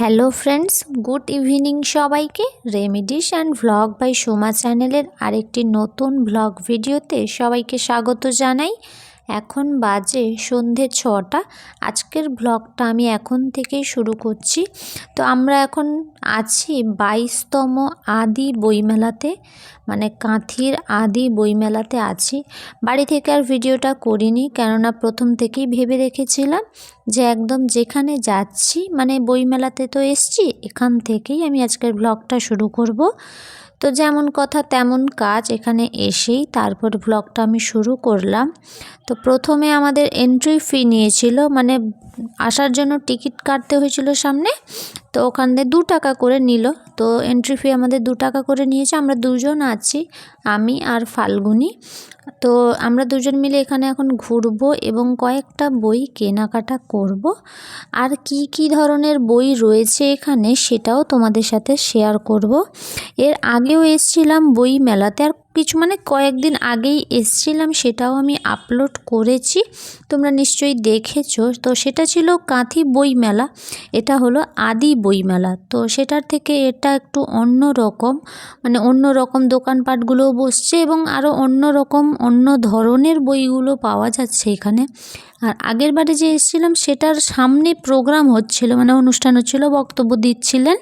Hello friends good evening সবাইকে। Remedies and vlog by Soma চ্যানেলের আরেকটি নতুন ভ্লগ ভিডিওতে সবাইকে স্বাগত জানাই। এখন বাজে সন্ধে ছটা। আজকের ভ্লগটা আমি এখন থেকেই শুরু করছি। তো আমরা এখন আছি বাইশতম আদি বইমেলাতে মানে কাঁথির আদি বইমেলাতে আছি। বাড়ি থেকে আর ভিডিওটা করিনি, কেননা প্রথম থেকেই ভেবে রেখেছিলাম যে একদম যেখানে যাচ্ছি মানে বইমেলাতে তো এসছি, এখান থেকেই আমি আজকের ব্লগটা শুরু করব। তো যেমন কথা তেমন কাজ এখানে এসেই তারপর ব্লগটা আমি শুরু করলাম। তো প্রথমে আমাদের এন্ট্রি ফি নিয়েছিল মানে আসার জন্য টিকিট কাটতে হয়েছিল সামনে। তো ওখান দিয়ে দু টাকা করে নিল। তো এন্ট্রি ফি আমাদের দু টাকা করে নিয়েছে। আমরা দুজন আছি, আমি আর ফাল্গুনি। তো আমরা দুজন মিলে এখানে এখন ঘুরবো এবং কয়েকটা বই কেনাকাটা করব। আর কি কি ধরনের বই রয়েছে এখানে সেটাও তোমাদের সাথে শেয়ার করব। এর আগেও এসছিলাম বই মেলাতে। আর কিছু মানে কয়েকদিন আগেই এসছিলাম, সেটাও আমি আপলোড করেছি। তোমরা নিশ্চয়ই দেখেছ। তো সেটা ছিল কাঁথি বই মেলা এটা হলো আদি বই মেলা তো সেটার থেকে এটা একটু অন্য রকম। মানে অন্য রকম দোকানপাটগুলোও বসছে এবং আরও অন্য রকম, অন্য ধরনের বইগুলো পাওয়া যাচ্ছে এখানে। আর আগের বারে যে এসেছিলাম, সেটার সামনে প্রোগ্রাম হচ্ছিল মানে অনুষ্ঠান হচ্ছিল, বক্তব্য দিচ্ছিলেন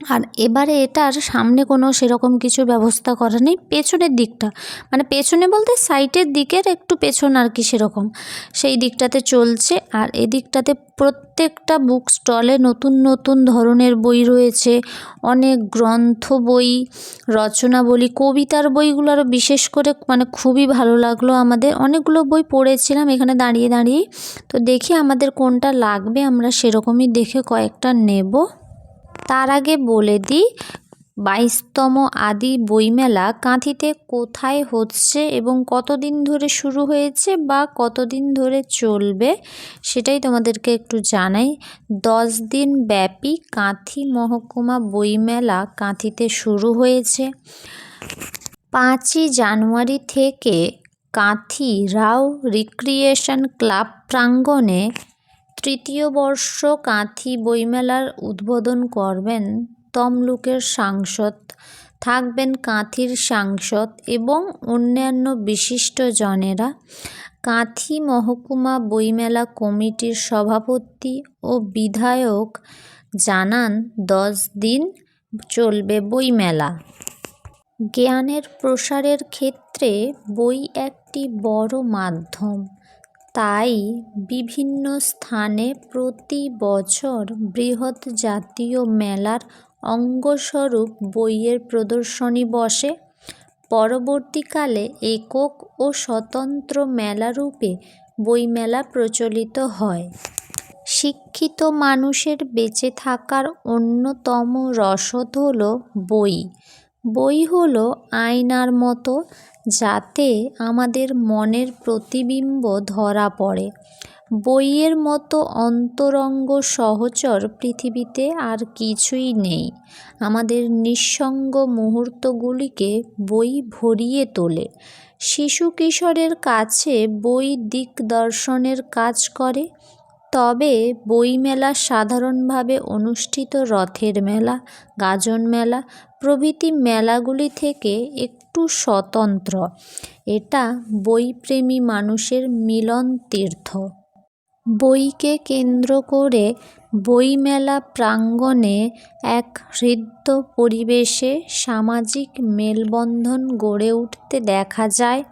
আর এবারে এটার সামনে কোনো সেরকম কিছু ব্যবস্থা করা নেই। পেছনের দিকটা মানে পেছনে বলতে সাইটের দিকের একটু পেছন আর কি সেরকম। সেই দিকটাতে চলছে আর এদিকটাতে প্রত্যেকটা বুক স্টলে নতুন নতুন ধরনের বই রয়েছে। অনেক গ্রন্থ বই, রচনা বলি, কবিতার বইগুলো আরও বিশেষ করে মানে খুবই ভালো লাগল আমাদের। অনেকগুলো বই পড়েছিলাম এখানে দাঁড়িয়ে দাঁড়িয়ে। তো দেখি আমাদের কোনটা লাগবে, আমরা সেরকমই দেখে কয়েকটা নেব। তার আগে বলে দিই, বাইশতম আদি বইমেলা কাঁথিতে কোথায় হচ্ছে এবং কতদিন ধরে শুরু হয়েছে বা কতদিন ধরে চলবে সেটাই তোমাদেরকে একটু জানাই। দশ দিন ব্যাপী কাঁথি মহকুমা বইমেলা কাঁথিতে শুরু হয়েছে। পাঁচই জানুয়ারি থেকে কাঁথি রাও রিক্রিয়েশন ক্লাব প্রাঙ্গণে তৃতীয় বর্ষ কাঁথি বইমেলার উদ্বোধন করবেন তমলুকের সাংসদ। থাকবেন কাঁথির সাংসদ এবং অন্যান্য বিশিষ্টজনেরা কাঁথি মহকুমা বইমেলা কমিটির সভাপতি ও বিধায়ক জানান, দশ দিন চলবে বইমেলা। জ্ঞানের প্রসারের ক্ষেত্রে বই একটি বড় মাধ্যম। তাই বিভিন্ন স্থানে প্রতি বছর বৃহৎ জাতীয় মেলার অঙ্গস্বরূপ বইয়ের প্রদর্শনী বসে। পরবর্তীকালে একক ও স্বতন্ত্র মেলারূপে বইমেলা প্রচলিত হয়। শিক্ষিত মানুষের বেঁচে থাকার অন্যতম রসদ হলো বই। বই হলো আয়নার মতো যাতে আমাদের মনের প্রতিবিম্ব ধরা পড়ে। বইয়ের মতো অন্তরঙ্গ সহচর পৃথিবীতে আর কিছুই নেই। আমাদের নিঃসঙ্গ মুহূর্তগুলিকে বই ভরিয়ে তোলে। শিশু কিশোরের কাছে বই দিকদর্শনের কাজ করে। তবে বইমেলা সাধারণভাবে অনুষ্ঠিত রথের মেলা, গাজন মেলা, প্রভৃতি মেলাগুলি থেকে একটু স্বতন্ত্র। এটা বইপ্রেমী মানুষের মিলন তীর্থ। বইকে কেন্দ্র করে বইমেলা প্রাঙ্গণে এক হৃদ্য পরিবেশে সামাজিক মেলবন্ধন গড়ে উঠতে দেখা যায়।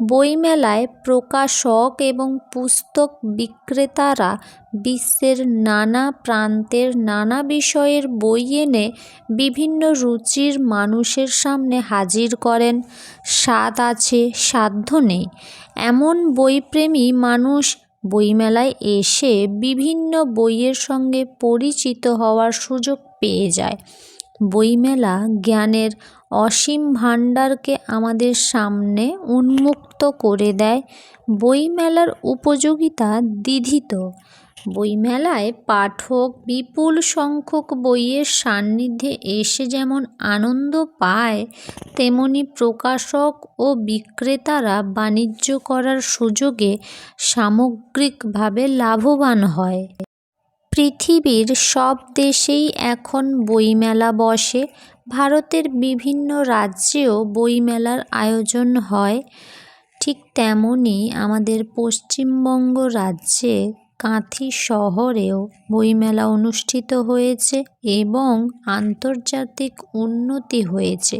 বইমেলায় প্রকাশক এবং পুস্তক বিক্রেতারা বিশ্বের নানা প্রান্তের নানা বিষয়ের বই এনে বিভিন্ন রুচির মানুষের সামনে হাজির করেন। স্বাদ আছে, সাধ্য নেই। এমন বইপ্রেমী মানুষ বইমেলায় এসে বিভিন্ন বইয়ের সঙ্গে পরিচিত হওয়ার সুযোগ পেয়ে যায়। বইমেলা জ্ঞানের অসীম ভাণ্ডারকে আমাদের সামনে উন্মুক্ত করে দেয় বইমেলার উপযোগিতা দ্বিধিত। বইমেলায় পাঠক বিপুল সংখ্যক বইয়ের সান্নিধ্যে এসে যেমন আনন্দ পায়, তেমনি প্রকাশক ও বিক্রেতারা বাণিজ্য করার সুযোগে সামগ্রিকভাবে লাভবান হয়। পৃথিবীর সব দেশেই এখন বইমেলা বসে। ভারতের বিভিন্ন রাজ্যেও বইমেলার আয়োজন হয়। ঠিক তেমনই আমাদের পশ্চিমবঙ্গ রাজ্যে কাঁথি শহরেও বইমেলা অনুষ্ঠিত হয়েছে এবং আন্তর্জাতিক উন্নতি হয়েছে।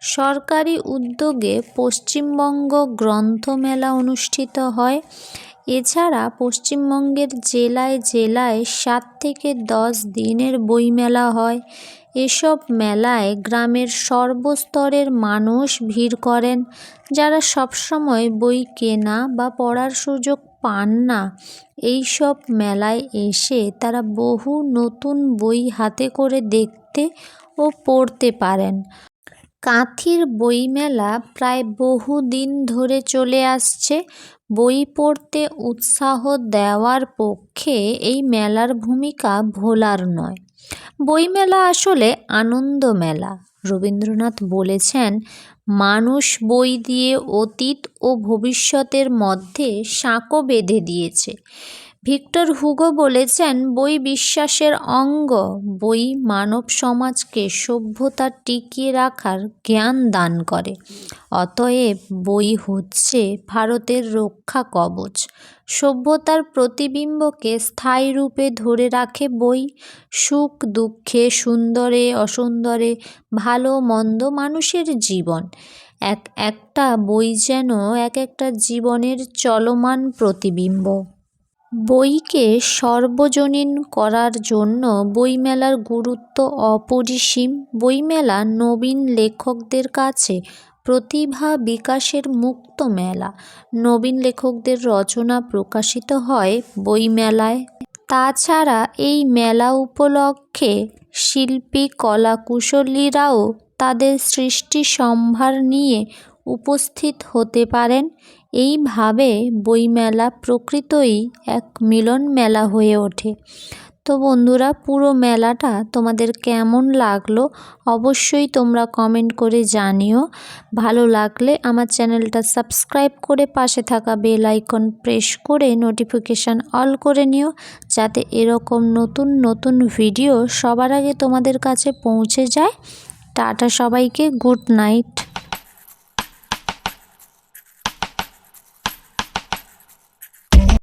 সরকারি উদ্যোগে পশ্চিমবঙ্গ গ্রন্থমেলা অনুষ্ঠিত হয়। এছাড়া পশ্চিমবঙ্গের জেলায় জেলায় সাত থেকে দশ দিনের বইমেলা হয়। এসব মেলায় গ্রামের সর্বস্তরের মানুষ ভিড় করেন, যারা সবসময় বই কেনা বা পড়ার সুযোগ পান না। এই সব মেলায় এসে তারা বহু নতুন বই হাতে করে দেখতে ও পড়তে পারেন। কাঁথির বইমেলা প্রায় বহু দিন ধরে চলে আসছে। বই পড়তে উৎসাহ দেওয়ার পক্ষে এই মেলার ভূমিকা ভোলার নয়। বইমেলা আসলে আনন্দ মেলা রবীন্দ্রনাথ বলেছেন, মানুষ বই দিয়ে অতীত ও ভবিষ্যতের মধ্যে সাঁকো বেঁধে দিয়েছে। ভিক্টর হুগো বলেছেন, বই বিশ্বাসের অঙ্গ, বই মানব সমাজকে সভ্যতা টিকিয়ে রাখার জ্ঞান দান করে। অতএব বই হচ্ছে ভারতের রক্ষা কবচ। সভ্যতার প্রতিবিম্বকে স্থায়ী রূপে ধরে রাখে বই। সুখ, দুঃখে সুন্দরে, অসুন্দরে, ভালো, মন্দ মানুষের জীবন। এক একটা বই যেন এক একটা জীবনের চলমান প্রতিবিম্ব। বইকে সর্বজনীন করার জন্য বইমেলার গুরুত্ব অপরিসীম। বইমেলা নবীন লেখকদের কাছে প্রতিভা বিকাশের মুক্ত মেলা। নবীন লেখকদের রচনা প্রকাশিত হয় বইমেলায়। তাছাড়া এই মেলা উপলক্ষে শিল্পী, কলাকুশলীরাও তাদের সৃষ্টি সম্ভার নিয়ে উপস্থিত হতে পারেন। এইভাবে বইমেলা প্রকৃতই এক মিলন মেলা হয়ে ওঠে। তো বন্ধুরা, পুরো মেলাটা তোমাদের কেমন লাগল অবশ্যই তোমরা কমেন্ট করে জানিও। ভালো লাগলে আমার চ্যানেলটা সাবস্ক্রাইব করে পাশে থাকা বেল আইকন প্রেস করে নোটিফিকেশান অল করে নিও, যাতে এরকম নতুন নতুন ভিডিও সবার আগে তোমাদের কাছে পৌঁছে যায়। টাটা সবাইকে, গুড নাইট।